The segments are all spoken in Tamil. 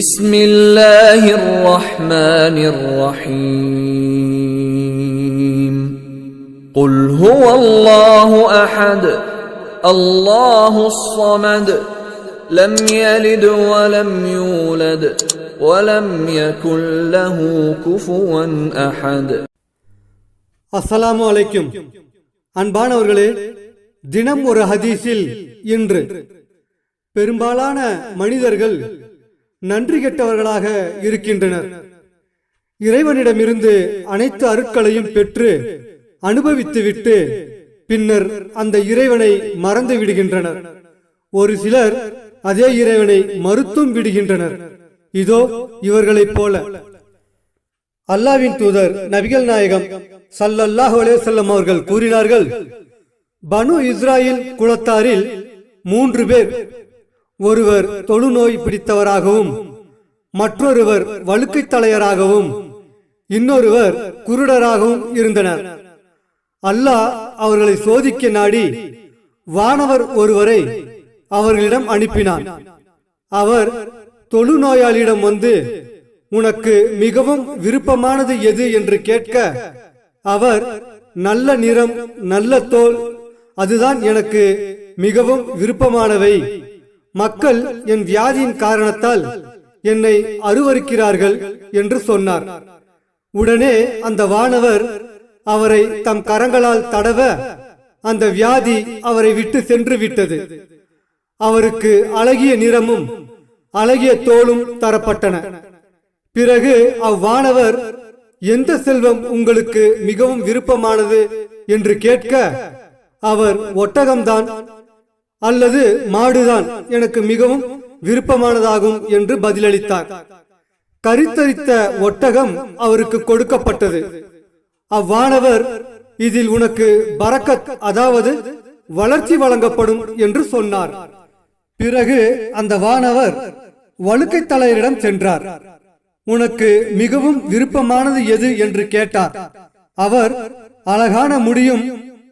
بسم الله الرحمن الرحيم قل هو الله احد الله الصمد لم يلد ولم يولد ولم يكن له كفوا احد அஸ்ஸலாமு அலைக்கும் அன்பானவர்களே தினம் ஒரு ஹதீஸில் இன்று பெரும்பாலான மனிதர்கள் நன்றி கெட்டவர்களாக இருக்கின்றனர். இறைவனிடமிருந்து அனைத்து அருட்களையும் பெற்று அனுபவித்துவிட்டு பின்னர் அந்த இறைவனை மறந்து விடுகின்றனர். ஒரு சிலர் அதே இறைவனை மறுத்தும் விடுகின்றனர். இதோ இவர்களைப் போல. அல்லாவின் தூதர் நபிகள் நாயகம் சல்லல்லாஹு அலேசல்லம் அவர்கள் கூறினார்கள் பனு இஸ்ராயில் குலத்தாரில் மூன்று பேர் ஒருவர் தொழுநோய் பிடித்தவராகவும் மற்றொருவர் வழுக்கைத் தலையராகவும் இன்னொருவர் குருடராகவும் இருந்தனர். அல்லாஹ் அவர்களை சோதிக்க நாடி வானவர் ஒருவரை அவர்களிடம் அனுப்பினான். அவர் தொழுநோயாளியிடம் வந்து உனக்கு மிகவும் விருப்பமானது எது என்று கேட்க அவர் நல்ல நிறம் நல்ல தோல் அதுதான் எனக்கு மிகவும் விருப்பமானவை. மக்கள் என் வியாதியின் காரணத்தால் என்னை அருவருக்கிறார்கள் என்று சொன்னார். உடனே அந்த வானவர் அவரை தம் கரங்களால் தடவ அந்த வியாதி அவரை விட்டு சென்று விட்டது. அவருக்கு அழகிய நிறமும் அழகிய தோளும் தரப்பட்டன. பிறகு அவ்வானவர் எந்த செல்வம் உங்களுக்கு மிகவும் விருப்பமானது? என்று கேட்க அவர் ஒட்டகம்தான். அல்லது மாடுதான் எனக்கு மிகவும் விருப்பமானதாகும் என்று பதிலளித்தார். கரித்தரித்த ஒட்டகம் அவருக்கு கொடுக்கப்பட்டது. அவ்வானவர் இதில் உனக்கு பரக்கத் அதாவது வளர்ச்சி வழங்கப்படும் என்று சொன்னார். பிறகு அந்த வானவர் வழுக்கை தலையரிடம் சென்றார். உனக்கு மிகவும் விருப்பமானது எது? என்று கேட்டார். அவர் அழகான முடியும்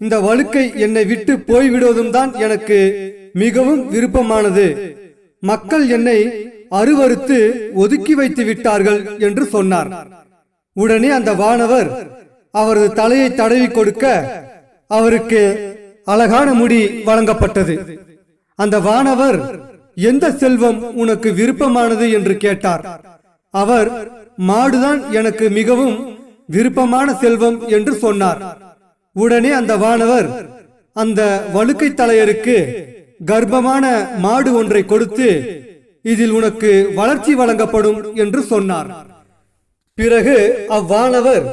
இந்த வழுக்கை என்னை விட்டு போய்விடுவதும் தான் எனக்கு மிகவும் விருப்பமானது. மக்கள் என்னை அருவருத்து ஒதுக்கி வைத்து விட்டார்கள் என்று சொன்னார். உடனே அந்த வானவர் அவரது தலையை தடவி கொடுக்க அவருக்கு அழகான முடி வழங்கப்பட்டது. அந்த வானவர் எந்த செல்வம் உனக்கு விருப்பமானது? என்று கேட்டார். அவர் மாடுதான் எனக்கு மிகவும் விருப்பமான செல்வம் என்று சொன்னார். உடனே அந்த வானவர் அந்த வழுக்கை தலையருக்கு கர்ப்பமான மாடு ஒன்றை கொடுத்து இதில் உனக்கு வளர்ச்சி வழங்கப்படும் என்று சொன்னார். பிறகு அவ்வானவர்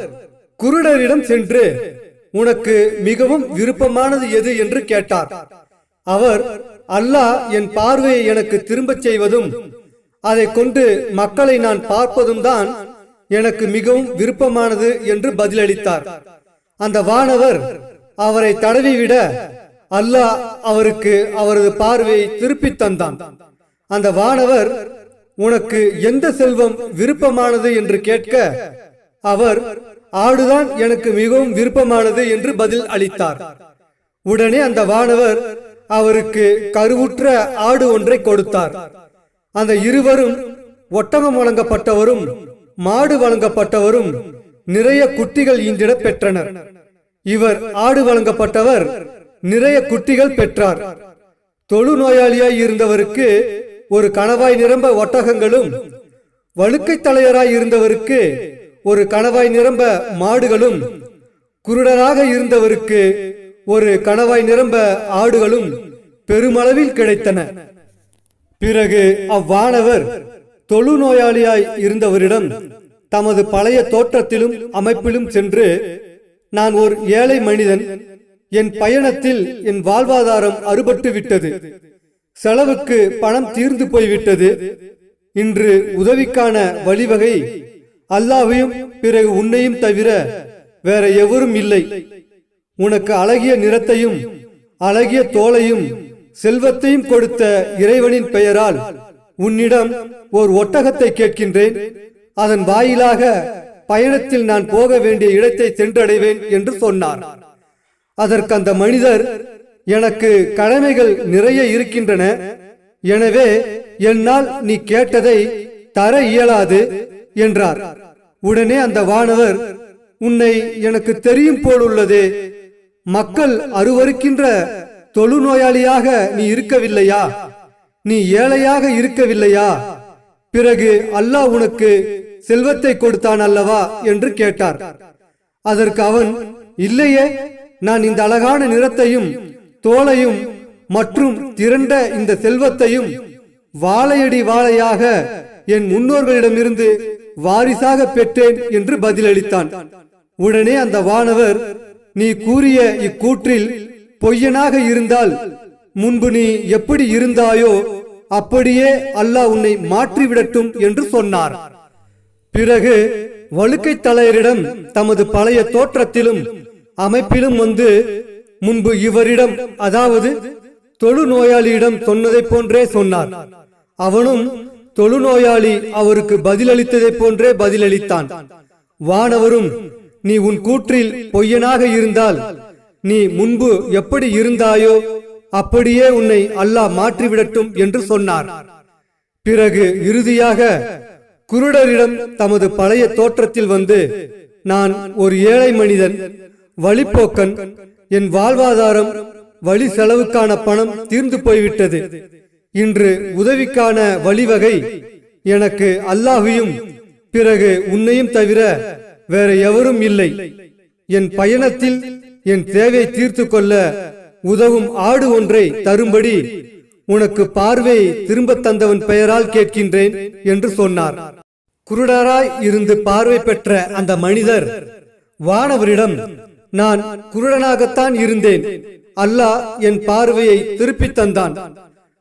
குருடரிடம் சென்று உனக்கு மிகவும் விருப்பமானது எது? என்று கேட்டார். அவர் அல்லாஹ் என் பார்வையை எனக்கு திரும்பச் செய்வதும் அதை கொண்டு மக்களை நான் பார்ப்பதும் தான் எனக்கு மிகவும் விருப்பமானது என்று பதிலளித்தார். அந்த வானவர் அவரை தடவிவிட அல்லாஹ் அவருக்கு அவரது பார்வையை திருப்பித் தந்தான். அந்த வானவர் உனக்கு எந்த செல்வம் விருப்பமானது? என்று கேட்க அவர் ஆடுதான் எனக்கு மிகவும் விருப்பமானது என்று பதில் அளித்தார். உடனே அந்த வானவர் அவருக்கு கருவுற்ற ஆடு ஒன்றை கொடுத்தார். அந்த இருவரும் ஒட்டகம் வழங்கப்பட்டவரும் மாடு வழங்கப்பட்டவரும் நிறைய குட்டிகள் ஈந்திட பெற்றனர். இவர் ஆடு வழங்கப்பட்டவர் நிறைய குட்டிகள் பெற்றார். தொழு நோயாளியாய் இருந்தவருக்கு ஒரு கணவாய் நிரம்ப ஒட்டகங்களும் வழுக்கை தலையராய் இருந்தவருக்கு ஒரு கணவாய் நிரம்ப மாடுகளும் குருடராக இருந்தவருக்கு ஒரு கணவாய் நிரம்ப ஆடுகளும் பெருமளவில் கிடைத்தன. பிறகு அவ்வானவர் தொழு நோயாளியாய் இருந்தவரிடம் தமது பழைய தோற்றத்திலும் அமைப்பிலும் சென்று நான் ஒரு ஏழை மனிதன். என் பயணத்தில் என் வாழ்வாதாரம் அறுபட்டு விட்டது செலவுக்கு பணம் தீர்ந்து போய்விட்டது. இன்று உதவிக்கான வழிவகை. அல்லாவையும் பிறகு உன்னையும் தவிர வேற எவரும் இல்லை. உனக்கு அழகிய நிறத்தையும் அழகிய தோலையும் செல்வத்தையும் கொடுத்த இறைவனின் பெயரால் உன்னிடம் ஓர் ஒட்டகத்தை கேட்கின்றேன். அதன் வாயிலாக பயணத்தில் நான் போக வேண்டிய இடத்தை சென்றடைவேன் என்று சொன்னார். அதற்கு அந்த மனிதர் எனக்கு கடமைகள் நிறைய இருக்கின்றன. எனவே என்னால் நீ கேட்டதை தர இயலாது என்றார். உடனே அந்த வானவர் உன்னை எனக்கு தெரியும் போலுள்ளது. மக்கள் அருவருக்கின்ற தொழுநோயாளியாக நீ இருக்கவில்லையா? நீ ஏழையாக இருக்கவில்லையா? பிறகு அல்லாஹ் உனக்கு செல்வத்தை கொடுத்தான் அல்லவா என்று கேட்டார். அதற்கு அவன் இல்லையே நான் இந்த அழகான நிறத்தையும் தோலையும் மற்றும் திரண்ட இந்த செல்வத்தையும் வாழையடி வாழையாக என் முன்னோர்களிடமிருந்து வாரிசாக பெற்றேன் என்று பதிலளித்தான். உடனே அந்த வானவர் நீ கூறிய இக்கூற்றில் பொய்யனாக இருந்தால் முன்பு நீ எப்படி இருந்தாயோ அப்படியே அல்லாஹ் உன்னை மாற்றிவிடட்டும் என்று சொன்னார். பிறகு வழுக்கை தலையரிடம் தமது பழைய தோற்றத்திலும் அமைப்பிலும் வந்து முன்பு இவரிடம் அதாவது தொழுநோயாளியிடம் சொன்னதைப் போன்றே சொன்னார். அவனும் தொழுநோயாளி அவருக்கு பதிலளித்ததைப் போன்றே பதிலளித்தான். வானவரும் நீ உன் கூற்றில் பொய்யனாக இருந்தால் நீ முன்பு எப்படி இருந்தாயோ அப்படியே உன்னை அல்லாஹ் மாற்றிவிடட்டும் என்று சொன்னார். பிறகு இறுதியாக குருடரிடம் தமது பழைய தோற்றத்தில் வந்து நான் ஒரு ஏழை மனிதன் வழிப்போக்கன் என் வாழ்வாதாரம் வழி செலவுக்கான பணம் தீர்ந்து போய்விட்டது. இன்று உதவிக்கான வழிவகை எனக்கு அல்லாஹையும் பிறகு உன்னையும் தவிர வேற எவரும் இல்லை. என் பயணத்தில் என் தேவை தீர்த்து கொள்ள உதவும் ஆடு ஒன்றை தரும்படி உனக்கு பார்வை திரும்ப தந்தவன் பெயரால் கேட்கின்றேன் என்று சொன்னார். குருடராய் இருந்து பார்வை பெற்ற அந்த மனிதர் வானவரிடம் நான் குருடனாகத்தான் இருந்தேன். அல்லாஹ் என் பார்வையை திருப்பித் தந்தான்.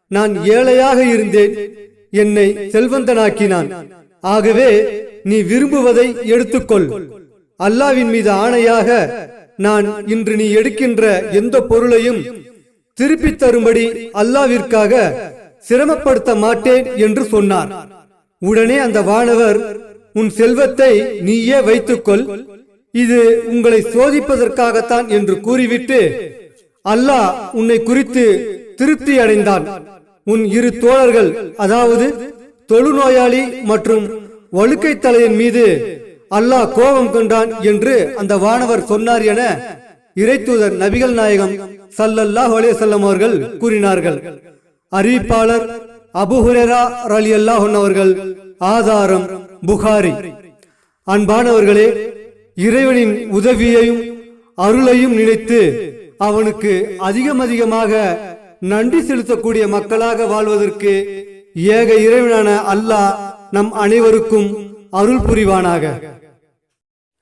நான் ஏழையாக இருந்தேன். என்னை செல்வந்தனாக்கினான். ஆகவே நீ விரும்புவதை எடுத்துக்கொள். அல்லாவின் மீது ஆணையாக நான் இன்று நீ எடுக்கின்ற எந்த பொருளையும் திருப்பித் தரும்படி அல்லாவிற்காக சிரமப்படுத்த மாட்டேன் என்று சொன்னார். உடனே அந்த வானவர் உன் செல்வத்தை நீயே வைத்துக்கொள். இது உங்களை சோதிப்பதற்காகத்தான் என்று கூறிவிட்டு அல்லாஹ் உன்னை குறித்து திருப்தி அடைந்தான். உன் இரு தோழர்கள் அதாவது தொழுநோயாளி மற்றும் வழுக்கை தலையின் மீது அல்லாஹ் கோபம் கொண்டான் என்று அந்த வானவர் சொன்னார் என இறைத்தூதர் நபிகள் நாயகம் சல்லல்லாஹ் அலைஹி செல்லம் அவர்கள் கூறினார்கள். அறிவிப்பாளர் அபுஹுரேரா அலி ரலியல்லாஹு அவர்கள் ஆதாரம் புகாரி. அன்பானவர்களே இறைவனின் உதவியையும் அருளையும் நினைத்து அவனுக்கு அதிகம் அதிகமாக நன்றி செலுத்தக்கூடிய மக்களாக வாழ்வதற்கு ஏக இறைவனான அல்லாஹ் நம் அனைவருக்கும் அருள் புரிவானாக.